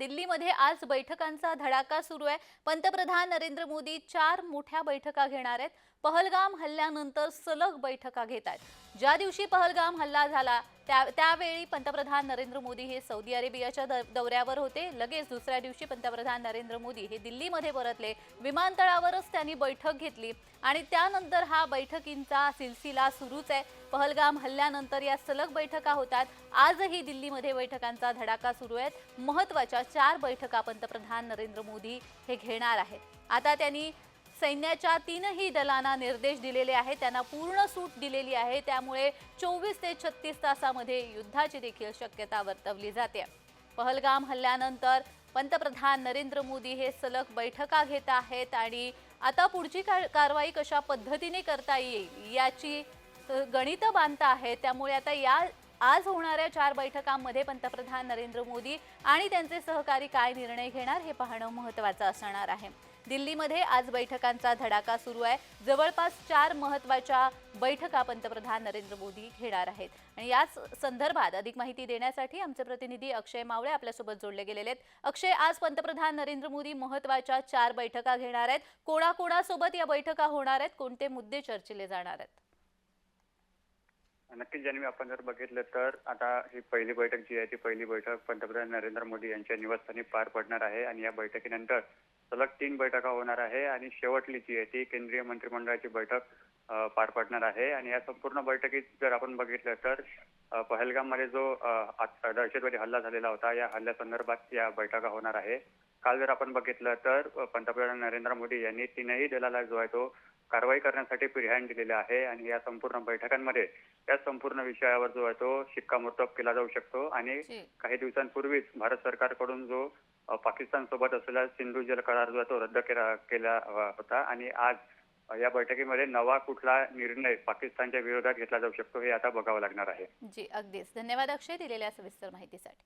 दिल्लीमध्ये आज बैठकांचा धडाका सुरू आहे. पंतप्रधान नरेंद्र मोदी चार मोठ्या बैठका घेणार आहेत. पहलगाम हल्ल्यानंतर सलग बैठका घेत आहेत. ज्या दिवशी पहलगाम हल्ला झाला त्या त्यावेळी पंतप्रधान नरेंद्र मोदी हे सौदी अरेबियाच्या द- दौऱ्यावर होते. लगेच दुसऱ्या दिवशी पंतप्रधान नरेंद्र मोदी हे दिल्लीमध्ये परतले. विमानतळावरच त्यांनी बैठक घेतली आणि त्यानंतर हा बैठकींचा सिलसिला सुरूच आहे. पहलगाम हल्ल्यानंतर या सलग बैठका होतात. आजही दिल्लीमध्ये बैठकांचा धडाका सुरू आहेत. महत्त्वाच्या चार बैठका पंतप्रधान नरेंद्र मोदी हे घेणार आहेत. आता त्यांनी सैन्याच्या तीनही दलांना निर्देश दिलेले आहेत. त्यांना पूर्ण सूट दिलेली आहे. त्यामुळे चोवीस ते छत्तीस तासामध्ये युद्धाची देखील शक्यता वर्तवली जाते. पहलगाम हल्ल्यानंतर पंतप्रधान नरेंद्र मोदी हे सलग बैठका घेत आहेत आणि आता पुढची का- कारवाई कशा पद्धतीने करता येईल याची गणित बांधता आहेत. त्यामुळे आता या आज होणाऱ्या चार बैठकांमध्ये पंतप्रधान नरेंद्र मोदी आणि त्यांचे सहकारी काय निर्णय घेणार हे पाहणं महत्त्वाचं असणार आहे. दिल्लीमध्ये आज बैठकांचा धडाका सुरू आहे. जवळपास चार महत्त्वाच्या बैठका पंतप्रधान नरेंद्र मोदी घेणार आहेत. आणि याच संदर्भात अधिक माहिती देण्यासाठी आमचे प्रतिनिधी अक्षय मावळे आपल्यासोबत जोडले गेलेले आहेत. अक्षय आज पंतप्रधान नरेंद्र मोदी महत्त्वाच्या चार बैठका घेणार आहेत. कोणाकोणासोबत या बैठका होणार आहेत? कोणते मुद्दे चर्चिले जाणार आहेत? नक्कीच ज्यांनी आपण जर बघितलं तर आता ही पहिली बैठक जी आहे ती पहिली बैठक पंतप्रधान नरेंद्र मोदी यांच्या निवासस्थानी पार पडणार आहे. आणि या बैठकीनंतर सलग तीन बैठका होणार आहे आणि शेवटली जी आहे ती केंद्रीय मंत्रिमंडळाची बैठक पार पडणार आहे. आणि या संपूर्ण बैठकीत जर आपण बघितलं तर पहलगाममध्ये जो दहशतवादी हल्ला झालेला होता या हल्ल्यासंदर्भात या बैठका होणार आहे. काल जर आपण बघितलं तर पंतप्रधान नरेंद्र मोदी यांनी तीनही दलाला जो आहे तो कारवाई करण्यासाठी पिढ्यान दिलेला आहे. आणि या संपूर्ण बैठकांमध्ये या संपूर्ण विषयावर जो आहे तो शिक्कामोर्तब केला जाऊ शकतो. आणि. काही दिवसांपूर्वीच भारत सरकारकडून जो पाकिस्तान सोबत असलेला सिंधू जल करार जो आहे तो रद्द केला केला होता. आणि आज या बैठकीमध्ये नवा कुठला निर्णय पाकिस्तानच्या विरोधात घेतला जाऊ शकतो हे आता बघावं लागणार आहे. जी अगदीच. धन्यवाद अक्षय दिलेल्या सविस्तर माहितीसाठी.